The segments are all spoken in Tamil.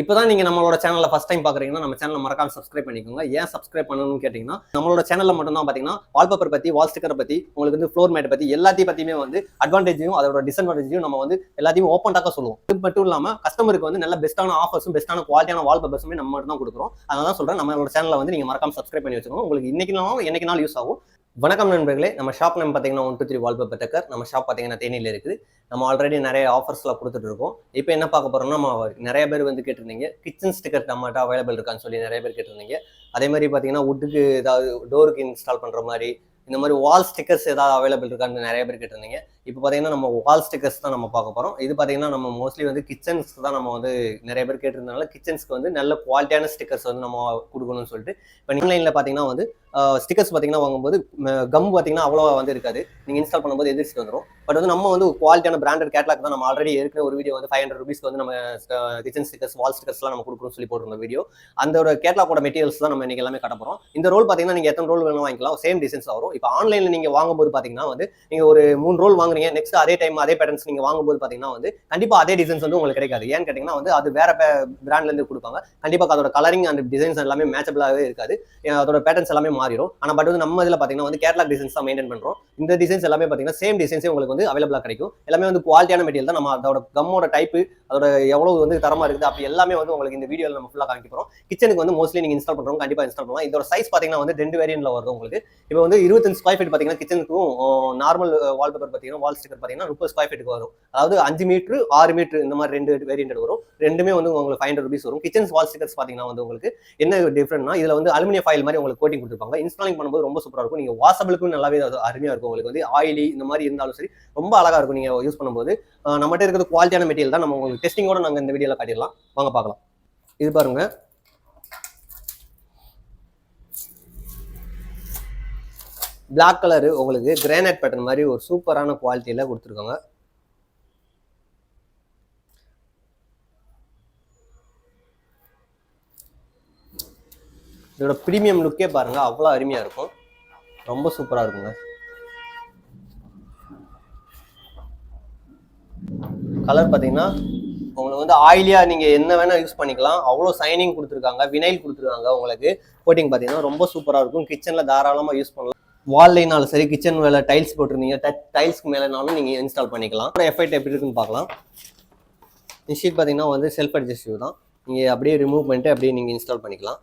இப்போ தான் நீங்கள் நம்மளோட சேனலில் ஃபஸ்ட் டைம் பார்க்குறீங்கன்னா நம்ம சேனலை மறக்காம சப்ஸ்கிரைப் பண்ணிக்கோங்க. ஏன் சப்ஸ்கிரைப் பண்ணணும்னு கேட்டிங்கன்னா நம்மளோட சேனலில் மட்டும் தான் பார்த்தீங்கன்னா வால்பேப்பர் பற்றி வால் ஸ்டிக்கரை பற்றி உங்களுக்கு வந்து ஃப்ளோர் மேட் பற்றி எல்லாத்தையும் பற்றியுமே வந்து அட்வான்டேஜையும் அதோட டிஸ்அட்வான்டேஜையும் நம்ம வந்து எல்லாத்தையும் ஓப்பன் டாக்கா சொல்லுவோம். இது மட்டும் இல்லாமல் கஸ்டமருக்கு வந்து நல்ல பெஸ்ட்டான ஆஃபர்ஸும் பெஸ்ட்டான குவாலிட்டியான வால்பேப்பர்ஸுமே நம்ம மட்டும் தான் கொடுக்குறோம். அதனால தான் சொல்கிறேன் நம்மளோட சேனலை வந்து நீங்கள் மறக்காம சப்ஸ்கிரைப் பண்ணி வச்சுக்கோங்க. உங்களுக்கு இன்னைக்குனாலும் என்னைக்கு நாள் யூஸ் ஆகும்? வணக்கம் நண்பர்களே. நம்ம ஷாப் நேம் பார்த்தீங்கன்னா ஒன் டூ த்ரீ வால்பேப்பர் டக்கர் நம்ம ஷாப் பார்த்தீங்கன்னா தேனியில் இருக்குது. நம்ம ஆல்ரெடி நிறைய ஆஃபர்ஸ்லாம் கொடுத்துட்டு இருக்கோம். இப்போ என்ன பார்க்க போகிறோம்னா நம்ம நிறைய பேர் வந்து கேட்டிருந்தீங்க. கிச்சன் ஸ்டிக்கர் டமாட்டா அவைலபிள் இருக்கான்னு சொல்லி நிறைய பேர் கேட்டிருந்தீங்க. அதே மாதிரி பார்த்தீங்கன்னா வுட்டுக்கு ஏதாவது டோருக்கு இன்ஸ்டால் பண்ணுற மாதிரி இந்த மாதிரி வால் ஸ்டிக்கர்ஸ் ஏதாவது அவைலபிள் இருக்கான்னு நிறைய பேர் கேட்டிருந்தீங்க. இப்போ பார்த்தீங்கன்னா நம்ம வால் ஸ்டிக்கர்ஸ் தான் நம்ம பார்க்க போகிறோம் இது பார்த்தீங்கன்னா நம்ம மோஸ்ட்லி வந்து கிச்சன்ஸ்க்கு தான் நம்ம வந்து நிறைய பேர் கேட்டிருந்தனால கிச்சன்ஸ்க்கு வந்து நல்ல குவாலிட்டியான ஸ்டிக்கர்ஸ் வந்து நம்ம கொடுக்கணும்னு சொல்லிட்டு. இப்போ ஆன்லைனில் பார்த்தீங்கன்னா வந்து ஸ்டிக்கர்ஸ் பார்த்தீங்கன்னா வாங்கும்போது கம் பார்த்தீங்கன்னா அவ்வளோ வந்து இருக்காது. நீங்கள் இன்ஸ்டால் பண்ணும்போது எதிர்த்து வந்துடும் பட் வந்து நம்ம வந்து குவாலிட்டியான பிராண்டட் கேட்லாக் தான் நம்ம ஆல்ரெடி இருக்கிற ஒரு வீடியோ வந்து ஃபைவ் ஹண்ட்ரட் ருபீஸ்க்கு வந்து நம்ம கிச்சன் ஸ்டிக்கர்ஸ் வால் ஸ்டிக்கர்ஸ்லாம் நம்ம கொடுக்குறோம்னு சொல்லி போட்டிருந்த வீடியோ அந்த கேட்லாக்கோட மெட்டீரியல்ஸ் தான் நம்ம இன்னைக்கு எல்லாமே கட்ட போகிறோம் இந்த ரோல் பார்த்தீங்கன்னா நீங்கள் எத்தனை ரோல் வேணும் வாங்கிக்கலாம். சேம் டிசைன்ஸ் வரும். இப்போ ஆன்லைனில் நீங்கள் வாங்கும்போது பார்த்தீங்கன்னா வந்து நீங்கள் ஒரு மூணு ரோல் வாங்குறீங்க நெக்ஸ்ட் அதே டைம் அதே பேட்டர்ன்ஸ் நீங்கள் வாங்கும்போது பார்த்தீங்கன்னா வந்து கண்டிப்பாக அதே டிசைன்ஸ் வந்து உங்களுக்கு கிடைக்காது. ஏன்னு கேட்டிங்கன்னா வந்து அது வேற பிராண்ட்லேருந்து கொடுப்பாங்க. கண்டிப்பாக அதோட கலரிங் அண்ட் டிசைன்ஸ் எல்லாமே மேட்சபிளாகவே இருக்காது. அதோட பேட்டர்ன்ஸ் எல்லாமே மாறிடும். ஆனால் பட் வந்து நம்ம இதில் பார்த்தீங்கன்னா வந்து கேரளா டிசைன்ஸ் தான் மெயின்டைன் பண்ணுறோம் இந்த டிசைன்ஸ் எல்லாமே பார்த்தீங்கன்னா சேம் டிசைன்ஸே உங்களுக்கு வந்து அவைலபிளாக கிடைக்கும். எல்லாமே வந்து குவாலிட்டியான மெட்டீரியல் தான். நம்ம அதோட கம்மோட டைப்பு அதோட எவ்வளவு வந்து தரமா இருக்குது அப்படி எல்லாமே வந்து உங்களுக்கு இந்த வீடியோவில் நம்ம ஃபுல்லாக காமிக்க போகிறோம் கிச்சனுக்கு வந்து மோஸ்ட்லி நீங்கள் இன்ஸ்டால் பண்ணுறோம் கண்டிப்பாக இன்ஸ்டால் பண்ணுவோம் இதோட சைஸ் பார்த்தீங்கன்னா வந்து ரெண்டு வேரியன்ட்ல வருது உங்களுக்கு. இப்போ வந்து இருபத்தஞ்சு ஸ்கொயர் ஃபீட் பார்த்தீங்கன்னா கிச்சனுக்கும் நார்மல் வால்பேப்பர் பார்த்தீங்கன்னா வால் ஸ்டிக்கர் பார்த்தீங்கன்னா முப்பது ஸ்கொயர் ஃபீட்டுக்கு வரும். அதாவது அஞ்சு மீட்ரு ஆறு மீட்டர் இந்த மாதிரி ரெண்டு வேரியன்ட் வரும். ரெண்டுமே வந்து உங்களுக்கு ஃபைவ் ஹண்ட்ரட் ருபீஸ் வரும். கிச்சன் வால் ஸ்டிக்கர்ஸ் பார்த்தீங்கன்னா வந்து உங்களுக்கு என்ன டிஃப்ரெண்ட்னா இதில் வந்து அலுமினியம் ஃபைல் மாதிரி உங்களுக்கு கோட்டிங் கொடுத்துருப்பாங்க. இன்ஸ்டாலிங் பண்ணும்போது ரொம்ப சூப்பராக இருக்கும். நீங்கள் வாசபிளுக்கும் நல்லாவே அது அருமையாக இருக்கும். உங்களுக்கு வந்து ஆயிலி இந்த மாதிரி இருந்தாலும் சரி ரொம்ப அழகாக இருக்கும் நீங்கள் யூஸ் பண்ணும்போது. நம்மகிட்ட இருக்கிறது குவாலிட்டியான மெட்டீரியல் தான். நம்ம உங்களுக்கு டெஸ்டிங்கோட நாங்கள் இந்த வீடியோவில் காட்டிடலாம். வாங்க பார்க்கலாம். இது பாருங்கள் பிளாக் கலரு உங்களுக்கு கிரானைட் பேட்டர்ன் மாதிரி ஒரு சூப்பரான குவாலிட்டியில் கொடுத்துருக்காங்க. இதோட ப்ரீமியம் லுக்கே பாருங்கள் அவ்வளோ அருமையாக இருக்கும். ரொம்ப சூப்பராக இருக்குங்க. கலர் பார்த்தீங்கன்னா உங்களுக்கு வந்து ஆயிலியாக நீங்கள் என்ன வேணால் யூஸ் பண்ணிக்கலாம். அவ்வளோ சைனிங் கொடுத்துருக்காங்க வினைல் கொடுத்துருக்காங்க உங்களுக்கு. கோட்டிங் பார்த்தீங்கன்னா ரொம்ப சூப்பராக இருக்கும். கிச்சனில் தாராளமாக யூஸ் பண்ணலாம். வால்லைனாலும் சரி கிச்சன் மேலே டைல்ஸ் போட்டிருந்தீங்க டைல்ஸ்க்கு மேலேனாலும் நீங்கள் இன்ஸ்டால் பண்ணிக்கலாம். எஃபெக்ட் எப்படி இருக்குன்னு பார்க்கலாம். இந்த ஷீட் பார்த்தீங்கன்னா வந்து செல்ஃப் அட்ஜஸ்டிவ் தான். நீங்கள் அப்படியே ரிமூவ் பண்ணிட்டு அப்படியே நீங்கள் இன்ஸ்டால் பண்ணிக்கலாம்.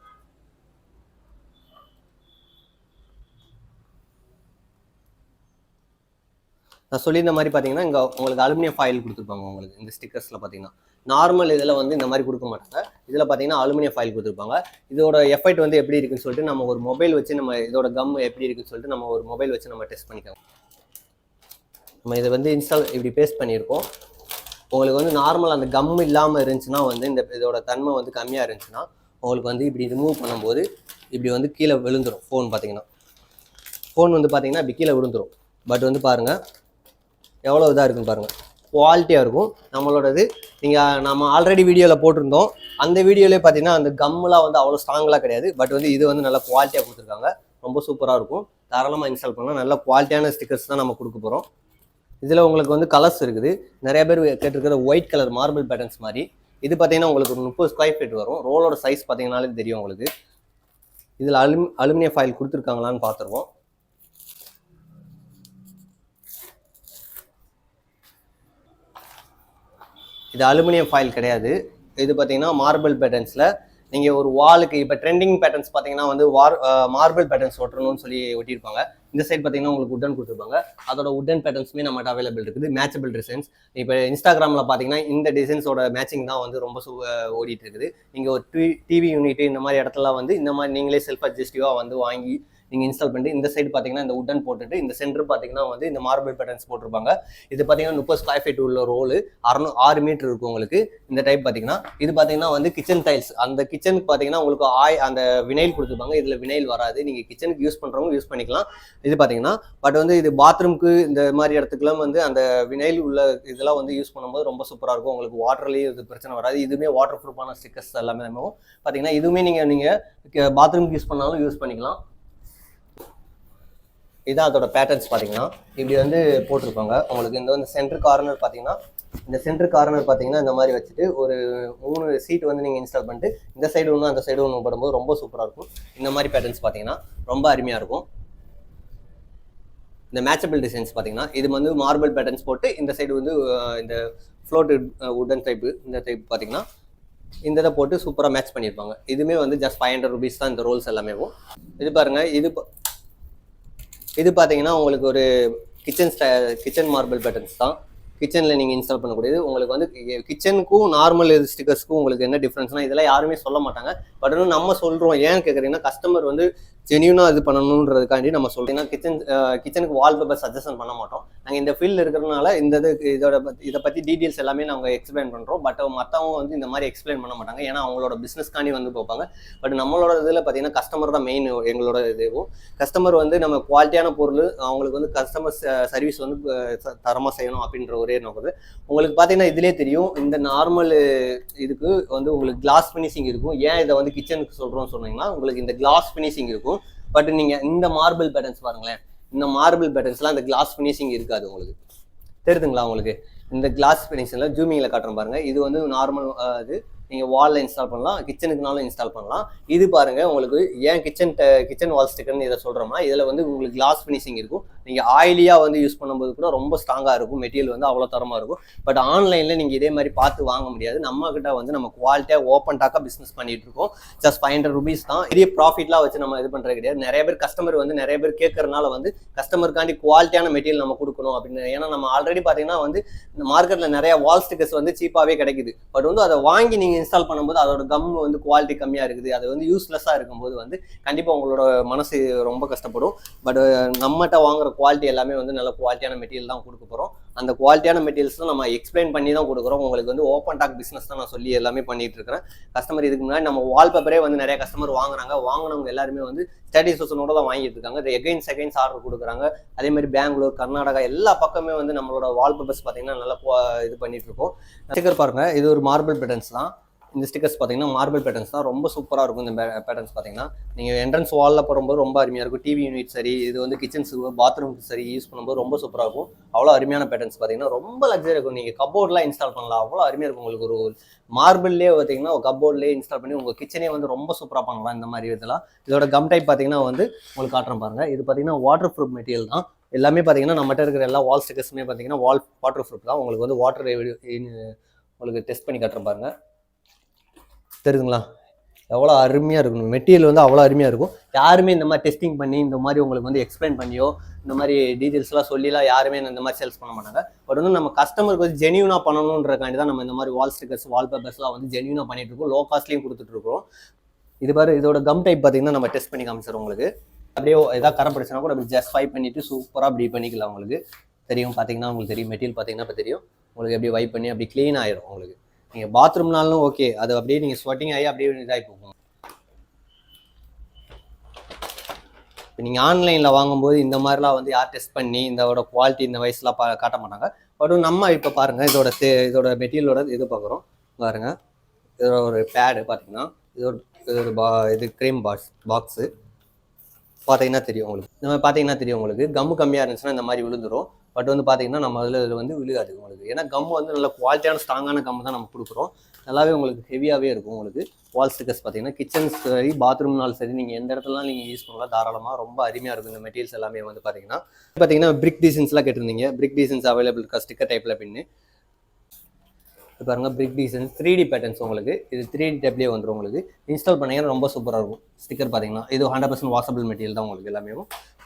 நான் சொல்லியிருந்த மாதிரி பார்த்தீங்கன்னா இங்கே உங்களுக்கு அலுமினியம் ஃபாயில் கொடுத்துருப்பாங்க உங்களுக்கு. இந்த ஸ்டிக்கர்ஸில் பார்த்தீங்கன்னா. நார்மல் இதில் வந்து இந்த மாதிரி கொடுக்க மாட்டாங்க. இதில் பார்த்தீங்கன்னா அலுமினியம் ஃபாயில் கொடுத்துருப்பாங்க. இதோட எஃபெக்ட் வந்து எப்படி இருக்குன்னு சொல்லிட்டு நம்ம ஒரு மொபைல் வச்சு நம்ம இதோட கம் எப்படி இருக்குன்னு சொல்லிட்டு நம்ம ஒரு மொபைல் வச்சு நம்ம டெஸ்ட் பண்ணிக்கலாம். நம்ம இதை வந்து இன்ஸ்டால் இப்படி பேஸ்ட் பண்ணியிருக்கோம். உங்களுக்கு வந்து நார்மல் அந்த கம் இல்லாமல் இருந்துச்சுன்னா வந்து இந்த இதோட தன்மை வந்து கம்மியாக இருந்துச்சுன்னா உங்களுக்கு வந்து இப்படி ரிமூவ் பண்ணும்போது இப்படி வந்து கீழே விழுந்துடும் ஃபோன் பார்த்தீங்கன்னா. ஃபோன் வந்து பார்த்தீங்கன்னா இப்படி கீழே விழுந்துடும் பட் வந்து பாருங்கள் எவ்வளோ இதாக இருக்குன்னு பாருங்கள் குவாலிட்டியாக இருக்கும். நம்மளோடது நீங்கள் நம்ம ஆல்ரெடி வீடியோவில் போட்டிருந்தோம். அந்த வீடியோலேயே பார்த்தீங்கன்னா அந்த கம்மெலாம் வந்து அவ்வளோ ஸ்ட்ராங்கெலாம் கிடையாது. பட் வந்து இது வந்து நல்லா குவாலிட்டியாக கொடுத்துருக்காங்க. ரொம்ப சூப்பராக இருக்கும். தாராளமாக இன்ஸ்டால் பண்ணலாம். நல்ல குவாலிட்டியான ஸ்டிக்கர்ஸ் தான் நம்ம கொடுக்க போகிறோம் இதில் உங்களுக்கு வந்து கலர்ஸ் இருக்குது. நிறைய பேர் கேட்டிருக்கிற ஒயிட் கலர் மார்பிள் பேட்டர்ன்ஸ் மாதிரி. இது பார்த்தீங்கன்னா உங்களுக்கு ஒரு முப்பது ஸ்கொயர் ஃபீட் வரும். ரோலோட சைஸ் பார்த்தீங்கன்னாலே தெரியும் உங்களுக்கு. இதில் அலுமி அலுமினிய ஃபைல் கொடுத்துருக்காங்களான்னு பார்த்துருவோம் இது அலுமினியம் ஃபாயில் கிடையாது. இது பார்த்தீங்கன்னா மார்பிள் பேட்டர்ன்ஸில் நீங்கள் ஒரு வாலுக்கு இப்போ ட்ரெண்டிங் பேட்டர்ன்ஸ் பார்த்தீங்கன்னா வந்து வார் மார்பிள் பேட்டர்ன்ஸ் ஒட்டணும்னு சொல்லி ஒட்டியிருப்பாங்க. இந்த சைட் பார்த்தீங்கன்னா உங்களுக்கு உட்டன் கொடுத்துருப்பாங்க. அதோட உட்டன் பேட்டர்ன்ஸுமே நம்மகிட்ட அவைலபிள் இருக்குது. மேட்சபிள் டிசைன்ஸ் இப்போ இன்ஸ்டாகிராமில் பார்த்தீங்கன்னா இந்த டிசைன்ஸோட மேட்சிங் தான் வந்து ரொம்ப சூ ஓடிட்டு இருக்குது. நீங்கள் ஒரு டி டிவி யூனிட் இந்த மாதிரி இடத்துல வந்து இந்த மாதிரி நீங்களே செல்ஃப் அட்ஜஸ்டிவாக வந்து வாங்கி நீங்கள் இன்ஸ்டால் பண்ணிட்டு இந்த சைடு பார்த்தீங்கன்னா இந்த உட்டன் போட்டுட்டு இந்த சென்டர் பார்த்தீங்கன்னா வந்து இந்த மார்பிள் பேட்டர்ன்ஸ் போட்டிருப்பாங்க. இது பார்த்தீங்கன்னா முப்பது ஸ்கொயர் ஃபீட் உள்ள ரோலு அறுநூ ஆறு மீட்டர் இருக்கும் உங்களுக்கு. இந்த டைப் பார்த்தீங்கன்னா இது பார்த்தீங்கன்னா வந்து கிச்சன் டைல்ஸ் அந்த கிச்சனுக்கு பார்த்தீங்கன்னா உங்களுக்கு ஆய் அந்த வினைல் கொடுத்துருப்பாங்க. இதில் வினைல் வராது. நீங்கள் கிச்சனுக்கு யூஸ் பண்ணுறவங்க யூஸ் பண்ணிக்கலாம். இது பார்த்தீங்கன்னா பட் வந்து இது பாத்ரூம்க்கு இந்த மாதிரி இடத்துக்குலாம் வந்து அந்த வினைல் உள்ள இதெல்லாம் வந்து யூஸ் பண்ணும்போது ரொம்ப சூப்பராக இருக்கும். உங்களுக்கு வாட்டர்லேயும் இது பிரச்சனை வராது. இதுவுமே வாட்டர் ப்ரூஃபான ஸ்டிக்கர்ஸ் எல்லாமே. பார்த்தீங்கன்னா இதுவுமே நீங்கள் நீங்கள் பாத்ரூம்க்கு யூஸ் பண்ணாலும் யூஸ் பண்ணிக்கலாம். இதுதான் அதோட பேட்டர்ன்ஸ் பார்த்தீங்கன்னா இப்படி வந்து போட்டிருப்பாங்க. உங்களுக்கு இந்த வந்து சென்டர் கார்னர் பார்த்தீங்கன்னா இந்த சென்டர் கார்னர் பார்த்தீங்கன்னா இந்த மாதிரி வச்சுட்டு ஒரு மூணு சீட் வந்து நீங்கள் இன்ஸ்டால் பண்ணிட்டு இந்த சைடு ஒன்று அந்த சைடு ஒன்று போடும்போது ரொம்ப சூப்பராக இருக்கும். இந்த மாதிரி பேட்டர்ன்ஸ் பார்த்தீங்கன்னா ரொம்ப அருமையாக இருக்கும். இந்த மேட்சபிள் டிசைன்ஸ் பார்த்தீங்கன்னா இது வந்து மார்பிள் பேட்டர்ன்ஸ் போட்டு இந்த சைடு வந்து இந்த ஃப்ளோட்டு உடன் டைப்பு இந்த டைப் பார்த்தீங்கன்னா இந்த இதை போட்டு சூப்பராக மேட்ச் பண்ணியிருப்பாங்க இதுவுமே வந்து ஜஸ்ட் ஃபைவ் ஹண்ட்ரட் ருபீஸ் தான் இந்த ரோல்ஸ் எல்லாமே இது பாருங்கள் இது இது பார்த்தீங்கன்னா உங்களுக்கு ஒரு கிச்சன் கிச்சன் மார்பிள் பேட்டர்ன்ஸ் தான். கிச்சனில் நீங்கள் இன்ஸ்டால் பண்ணக்கூடியது. உங்களுக்கு வந்து கிச்சனுக்கும் நார்மல் ஸ்டிக்கர்ஸ்க்கும் உங்களுக்கு என்ன டிஃப்ரென்ஸ்னா இதெல்லாம் யாருமே சொல்ல மாட்டாங்க. பட் இன்னும் நம்ம சொல்கிறோம் ஏன் கேட்குறீங்கன்னா கஸ்டமர் வந்து ஜென்யூனாக இது பண்ணணுன்றதுக்காண்டி நம்ம சொல்றோம். கிச்சன் கிச்சனுக்கு வால் பேப்பர் சஜஷன் பண்ண மாட்டோம். நாங்கள் இந்த ஃபீல்டில் இருக்கிறதுனால இந்த இது இதோட பத்தி- இதை பற்றி டீட்டெயில்ஸ் எல்லாமே நாங்கள் எக்ஸ்பிளைன் பண்ணுறோம் பட் மற்றவங்க வந்து இந்த மாதிரி எக்ஸ்பிளைன் பண்ண மாட்டாங்க. ஏன்னா அவங்களோட பிஸ்னஸ்க்காண்டி வந்து பார்ப்பாங்க பட் நம்மளோட இதில் பார்த்தீங்கன்னா கஸ்டமர் தான் மெயின் எங்களோட இதுவும் கஸ்டமர் வந்து நம்ம குவாலிட்டியான பொருள் அவங்களுக்கு வந்து கஸ்டமர் சர்வீஸ் வந்து தரமாக செய்யணும் அப்படின்ற ஒரே நோக்கம். உங்களுக்கு பார்த்தீங்கன்னா இதுலேயே தெரியும். இந்த நார்மல் இதுக்கு வந்து உங்களுக்கு கிளாஸ் ஃபினிஷிங் இருக்கும். ஏன் இதை வந்து கிச்சனுக்கு சொல்கிறோம்னு சொன்னீங்கன்னா உங்களுக்கு இந்த கிளாஸ் ஃபினிஷிங் இருக்கும். பட் நீங்கள் இந்த மார்பிள் பேட்டர்ன்ஸ் பாருங்களேன். இந்த மார்பிள் பேட்டர்ன்ஸ்லாம் இந்த கிளாஸ் ஃபினிஷிங் இருக்காது உங்களுக்கு. தெரியுதுங்களா உங்களுக்கு? இந்த கிளாஸ் ஃபினிஷிங்கில் ஜூமிங்கில் காட்டுறோம் பாருங்க. இது வந்து நார்மல் இது நீங்கள் வாலில் இன்ஸ்டால் பண்ணலாம் கிச்சனுக்குனாலும் இன்ஸ்டால் பண்ணலாம். இது பாருங்கள் உங்களுக்கு ஏன் கிச்சன் கிச்சன் வால் ஸ்டிக்கர்னு இதை சொல்கிறோம்னா இதில் வந்து உங்களுக்கு கிளாஸ் ஃபினிஷிங் இருக்கும். நீங்கள் ஆயிலியாக வந்து யூஸ் பண்ணும்போது கூட ரொம்ப ஸ்ட்ராங்காக இருக்கும். மெட்டீரியல் வந்து அவ்வளோ தரமாக இருக்கும். பட் ஆன்லைனில் நீங்கள் இதே மாதிரி பார்த்து வாங்க முடியாது. நம்மக்கிட்ட வந்து நம்ம குவாலிட்டியாக ஓப்பன் டாக்காக பிஸ்னஸ் பண்ணிகிட்டு இருக்கோம். ஜஸ்ட் ஃபைவ் ஹண்ட்ரட் ருபீஸ் தான். பெரிய ப்ராஃபிட்லாம் வச்சு நம்ம இது பண்ணுறது கிடையாது. நிறைய பேர் கஸ்டமர் வந்து நிறைய பேர் கேட்கறதுனால வந்து கஸ்டமருக்காண்டி குவாலிட்டியான மெட்டீரியல் நம்ம கொடுக்கணும் அப்படின்னு. ஏன்னா நம்ம ஆல்ரெடி பார்த்தீங்கன்னா வந்து இந்த மார்க்கெட்டில் நிறைய வால் ஸ்டிக்கர்ஸ் வந்து சீப்பாகவே கிடைக்குது. பட் வந்து அதை வாங்கி நீங்கள் இன்ஸ்டால் பண்ணும்போது அதோட கம் வந்து குவாலிட்டி கம்மியாக இருக்குது. அது வந்து யூஸ்லெஸ்ஸாக இருக்கும்போது வந்து கண்டிப்பாக உங்களோட மனசு ரொம்ப கஷ்டப்படும். பட் நம்மகிட்ட வாங்குற குவாலிட்டி எல்லாமே வந்து நல்ல குவாலிட்டியான மெட்டீரியல் தான் கொடுக்க போகிறோம் அந்த குவாலிட்டியான மெட்டீரியல்ஸ் தான் நம்ம எக்ஸ்பிளைன் பண்ணி தான் கொடுக்குறோம் உங்களுக்கு வந்து ஓப்பன் டாக் பிஸ்னஸ் தான் நான் சொல்லி எல்லாமே பண்ணிட்டு இருக்கிறேன். கஸ்டமர் இதுக்கு முன்னாடி நம்ம வால்பேப்பரே வந்து நிறைய கஸ்டமர் வாங்குறாங்க. வாங்கினவங்க எல்லாருமே வந்து சாட்டிஸ்ஃபேக்ஷனோட தான் வாங்கிட்டு இருக்காங்க. இது எகைன் செகண்ட்ஸ் ஆர்டர் கொடுக்குறாங்க. அதே மாதிரி பெங்களூர் கர்நாடகா எல்லா பக்கமே வந்து நம்மளோட வால்பேப்பர்ஸ் பார்த்தீங்கன்னா நல்லா இது பண்ணிட்டு இருக்கோம். ஸ்டிக்கர் பாருங்க. இது ஒரு மார்பிள் பெட்டன்ஸ் தான். இந்த ஸ்டிக்கர்ஸ் பார்த்தீங்கன்னா மார்பிள் பேட்டர்ன்ஸ் தான். ரொம்ப சூப்பராக இருக்கும் இந்த பேட்டர்ன்ஸ் பார்த்தீங்கன்னா நீங்கள் என்ட்ரன்ஸ் வாலில் போடும்போது ரொம்ப அருமையாக இருக்கும். டிவி யூனிட் சரி இது வந்து கிச்சன்ஸ் பாத்ரூம் சரி யூஸ் பண்ணும்போது ரொம்ப சூப்பராக இருக்கும். அவ்வளோ அருமையான பேட்டர்ன்ஸ் பார்த்தீங்கன்னா ரொம்ப லக்ஸரி இருக்கும். நீங்கள் கபோர்ட்லாம் இன்ஸ்டால் பண்ணலாம். அவ்வளோ அருமையாக இருக்கும் உங்களுக்கு ஒரு மார்பிள்லேயே பார்த்தீங்கன்னா கப்போர்ட்லேயே இன்ஸ்டால் பண்ணி உங்கள் கிச்சனே வந்து ரொம்ப சூப்பராக பண்ணலாம் இந்த மாதிரி இதெல்லாம். இதோட கம் டைப் பார்த்தீங்கன்னா வந்து உங்களுக்கு காட்டுறேன் பாருங்கள் இது பார்த்தீங்கன்னா வாட்டர் ப்ரூஃப் மெட்டீரியல் தான். எல்லாமே பார்த்தீங்கன்னா நம்மகிட்ட இருக்கிற எல்லா வால் ஸ்டிக்கர்ஸுமே பார்த்தீங்கன்னா வால் வாட்டர் ப்ரூஃப் தான். உங்களுக்கு வந்து வாட்டர் உங்களுக்கு டெஸ்ட் பண்ணி காட்டுறேன் பாருங்கள் தெரியுதுங்களா? எவ்வளோ அருமையாக இருக்கும். மெட்டீரியல் வந்து அவ்வளோ அருமையாக இருக்கும். யாருமே இந்த மாதிரி டெஸ்டிங் பண்ணி இந்த மாதிரி உங்களுக்கு வந்து எக்ஸ்பிளைன் பண்ணியோ இந்த மாதிரி டீட்டெயில்ஸ்லாம் சொல்லிலாம் யாருமே இந்த மாதிரி சேல்ஸ் பண்ண மாட்டாங்க. பட் வந்து நம்ம கஸ்டமருக்கு வந்து ஜென்யூனாக பண்ணணுன்றக்காண்டி தான் நம்ம இந்த மாதிரி வால் ஸ்டிக்கர்ஸ் வால் பேப்பர்ஸ்லாம் வந்து ஜென்யூனாக பண்ணிட்டு இருக்கோம். லோ காஸ்ட்லையும் கொடுத்துட்ருக்கோம் இது பாரு இதோட கம் டைப் பார்த்தீங்கன்னா நம்ம டெஸ்ட் பண்ணி காமிச்சிடும் உங்களுக்கு. அப்படியே ஏதாவது கரம் பிடிச்சினா கூட அப்படி ஜஸ்ட் ஃபை பண்ணிட்டு சூப்பராக அப்படி பண்ணிக்கலாம் உங்களுக்கு. தெரியும் பார்த்தீங்கன்னா உங்களுக்கு தெரியும். மெட்டீரியல் பார்த்தீங்கன்னா இப்போ தெரியும். உங்களுக்கு எப்படி வைப் பண்ணி அப்படி க்ளீன் ஆயிடும் உங்களுக்கு. நீங்கள் பாத்ரூம்னாலும் ஓகே. அது அப்படியே நீங்கள் ஸ்வெட்டிங் ஆகி அப்படியே இதாகி போகும். இப்போ நீங்கள் ஆன்லைனில் வாங்கும்போது இந்த மாதிரிலாம் வந்து யார் டெஸ்ட் பண்ணி இதோட குவாலிட்டி இந்த வயசுலாம் பா காட்ட மாட்டாங்க. பட் நம்ம இப்போ பாருங்கள் இதோட தே இதோட மெட்டீரியலோட இது பார்க்குறோம் பாருங்கள் இதோட ஒரு பேடு பார்த்தீங்கன்னா இதோட இது ஒரு பா இது க்ரீம் பாக்ஸ் பாக்ஸு பார்த்தீங்கன்னா தெரியும் உங்களுக்கு. இந்த மாதிரி பார்த்தீங்கன்னா தெரியும் உங்களுக்கு. கம்மு கம்மியாக இருந்துச்சுன்னா இந்த மாதிரி விழுந்துரும். பட் வந்து பார்த்தீங்கன்னா நம்ம அதில் இதில் வந்து விழுகாது உங்களுக்கு. ஏன்னா கம்மு வந்து நல்ல குவாலிட்டியான ஸ்ட்ராங்கான கம்மு தான் நம்ம கொடுக்குறோம். நல்லாவே உங்களுக்கு ஹெவியாகவே இருக்கும் உங்களுக்கு. வால் ஸ்டிக்கர்ஸ் பார்த்தீங்கன்னா கிச்சன் சரி பாத்ரூம்னாலும் சரி நீங்கள் எந்த இடத்துலலாம் நீங்கள் யூஸ் பண்ணலாம் தாராளமாக ரொம்ப அருமையாக இருக்கும் இந்த மெட்டீரியல்ஸ் எல்லாமே வந்து பார்த்தீங்கன்னா பார்த்தீங்கன்னா பிரிக் டீசன்ஸ்லாம் கேட்டிருந்தீங்க. பிரிக் டிசைன்ஸ் அவைலபிள் இருக்கா ஸ்டிக்கர் டைப்பில் பின்னு. பாருங்கள் brick designs three D patterns உங்களுக்கு. இது த்ரீ டி டைப்லேயே வந்துடும் உங்களுக்கு. இன்ஸ்டால் பண்ணீங்கன்னா ரொம்ப சூப்பராக இருக்கும். ஸ்டிக்கர் பார்த்தீங்கன்னா இது ஹண்ட்ரட் பர்சன்ட் வாசபிள் மெட்டீரியல் தான் உங்களுக்கு எல்லாமே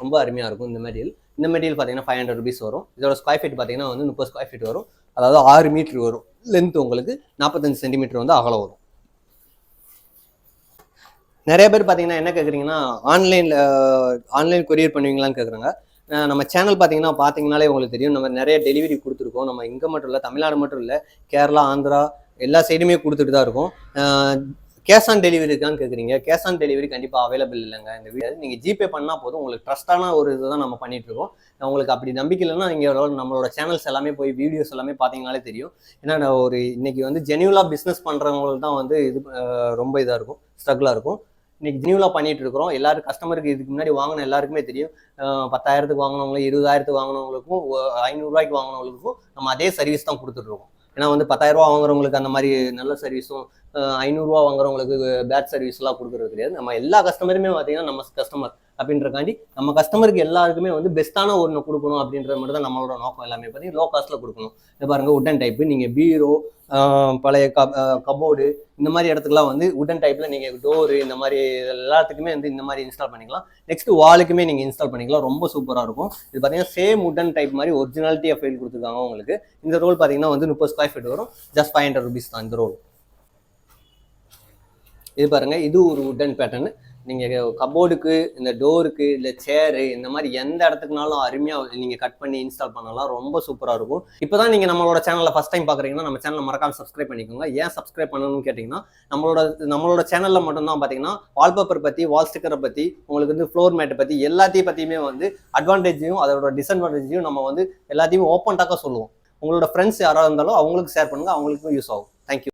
ரொம்ப அருமையாக இருக்கும் இந்த மெட்டீரியல் இந்த மெட்டீரியல் பார்த்தீங்கன்னா ஃபைவ் ஹண்ட்ரட் ருபீஸ் வரும். இதோட ஸ்கொயர் ஃபீட் பார்த்தீங்கன்னா வந்து முப்பது ஸ்கொயர் ஃபீட் வரும். அதாவது ஆறு மீட்டர் வரும். லென்த் உங்களுக்கு நாற்பத்தஞ்சு சென்டிமீட்டர் வந்து அகலம் வரும். நிறைய பேர் பார்த்தீங்கன்னா என்ன கேட்குறீங்கன்னா ஆன்லைனில் ஆன்லைன் கொரியர் பண்ணுவீங்களான்னு கேட்குறாங்க நம்ம சேனல் பார்த்தீங்கன்னா பார்த்தீங்கனாலே உங்களுக்கு தெரியும். நம்ம நிறைய டெலிவரி கொடுத்துருக்கோம். நம்ம இங்கே மட்டும் இல்லை தமிழ்நாடு மட்டும் இல்லை கேரளா ஆந்திரா எல்லா சைடுமே கொடுத்துட்டு தான் இருக்கும். கேஷ் ஆன் டெலிவரி இருக்கான்னு கேட்குறீங்க கேஷ் ஆன் டெலிவரி கண்டிப்பாக அவைலபிள் இல்லைங்க. இந்த வீடு நீங்கள் ஜிபே பண்ணால் போதும். உங்களுக்கு ட்ரஸ்டான ஒரு இதுதான் நம்ம பண்ணிகிட்ருக்கோம் இருக்கோம். உங்களுக்கு அப்படி நம்பிக்கை இல்லைன்னா நீங்கள் நம்மளோட சேனல்ஸ் எல்லாமே போய் வீடியோஸ் எல்லாமே பார்த்தீங்கனாலே தெரியும். ஏன்னா நான் ஒரு இன்னைக்கு வந்து ஜெனியூலாக பிஸ்னஸ் பண்ணுறவங்களுக்கு தான் வந்து இது ரொம்ப இதாக இருக்கும் ஸ்ட்ரகிளாக இருக்கும். இன்னைக்கு ஜெனியூலாக பண்ணிட்டு இருக்கிறோம் எல்லாரும் கஸ்டமருக்கு இதுக்கு முன்னாடி வாங்கின எல்லாருக்குமே தெரியும். பத்தாயிரத்துக்கு வாங்கினவங்களும் இருபதாயிரத்துக்கு வாங்கினவங்களுக்கும் ஐநூறுரூவாய்க்கு வாங்கினவங்களுக்கும் நம்ம அதே சர்வீஸ் தான் கொடுத்துட்ருக்கோம் ஏன்னா வந்து பத்தாயிரரூவா ரூபா வாங்குறவங்களுக்கு அந்த மாதிரி நல்ல சர்வீஸும் ஐநூறுரூவா வாங்குறவங்களுக்கு பேட் சர்வீஸ்லாம் கொடுக்குறது கிடையாது. நம்ம எல்லா கஸ்டமருமே பார்த்தீங்கன்னா நம்ம கஸ்டமர் அப்படின்றக்காண்டி நம்ம கஸ்டமருக்கு எல்லாருக்குமே வந்து பெஸ்ட்டான ஒன்று கொடுக்கணும் அப்படின்றது மட்டும் தான் நம்மளோட நோக்கம் எல்லாமே பார்த்தீங்கன்னா லோ காஸ்ட்டில் கொடுக்கணும். இது பாருங்க உட்டன் டைப்பு நீங்கள் பீரோ பழைய கப் கபோர்டு இந்த மாதிரி இடத்துக்குலாம் வந்து உட்டன் டைப்பில் நீங்கள் டோரு இந்த மாதிரி எல்லாத்துக்குமே வந்து இந்த மாதிரி இன்ஸ்டால் பண்ணிக்கலாம். நெக்ஸ்ட் வாலுக்குமே நீங்கள் இன்ஸ்டால் பண்ணிக்கலாம். ரொம்ப சூப்பராக இருக்கும். இது பார்த்தீங்கன்னா சேம் உட்டன் டைப் மாதிரி ஒரிஜினாலிட்டியாக ஃபைல் கொடுத்துருக்காங்க உங்களுக்கு. இந்த ரோல் பார்த்தீங்கன்னா வந்து முப்பது ஸ்கொயர் ஃபீட் வரும். ஜஸ்ட் ஃபைவ் ஹண்ட்ரட் ருபீஸ் தான் இந்த ரோல் இது பாருங்க இது ஒரு உட்டன் பேட்டர்னு நீங்கள் கபோர்டுக்கு இந்த டோருக்கு இல்லை சேரு இந்த மாதிரி எந்த இடத்துக்குனாலும் அருமையாக நீங்கள் கட் பண்ணி இன்ஸ்டால் பண்ணலாம். ரொம்ப சூப்பராக இருக்கும். இப்போ தான் நீங்கள் நம்மளோட சேனலில் ஃபஸ்ட் டைம் பார்க்குறீங்கன்னா நம்ம சேனலை மறக்காம சப்ஸ்கிரைப் பண்ணிக்கோங்க. ஏன் சப்ஸ்கிரைப் பண்ணணும்னு கேட்டிங்கன்னா நம்மளோட நம்மளோட சேனலில் மட்டும்தான் பார்த்தீங்கன்னா வால்பேப்பர் பற்றி வால் ஸ்டிக்கரை பற்றி உங்களுக்கு வந்து ஃப்ளோர் மேட்டை பற்றி எல்லாத்தையும் பற்றியுமே வந்து அட்வான்டேஜையும் அதோட டிஸ்அட்வான்டேஜையும் நம்ம வந்து எல்லாத்தையும் ஓப்பன் டாக்காக சொல்லுவோம். உங்களோட ஃப்ரெண்ட்ஸ் யாராக இருந்தாலும் அவங்களுக்கு ஷேர் பண்ணுங்க. அவங்களுக்கும் யூஸ் ஆகும். தேங்க்யூ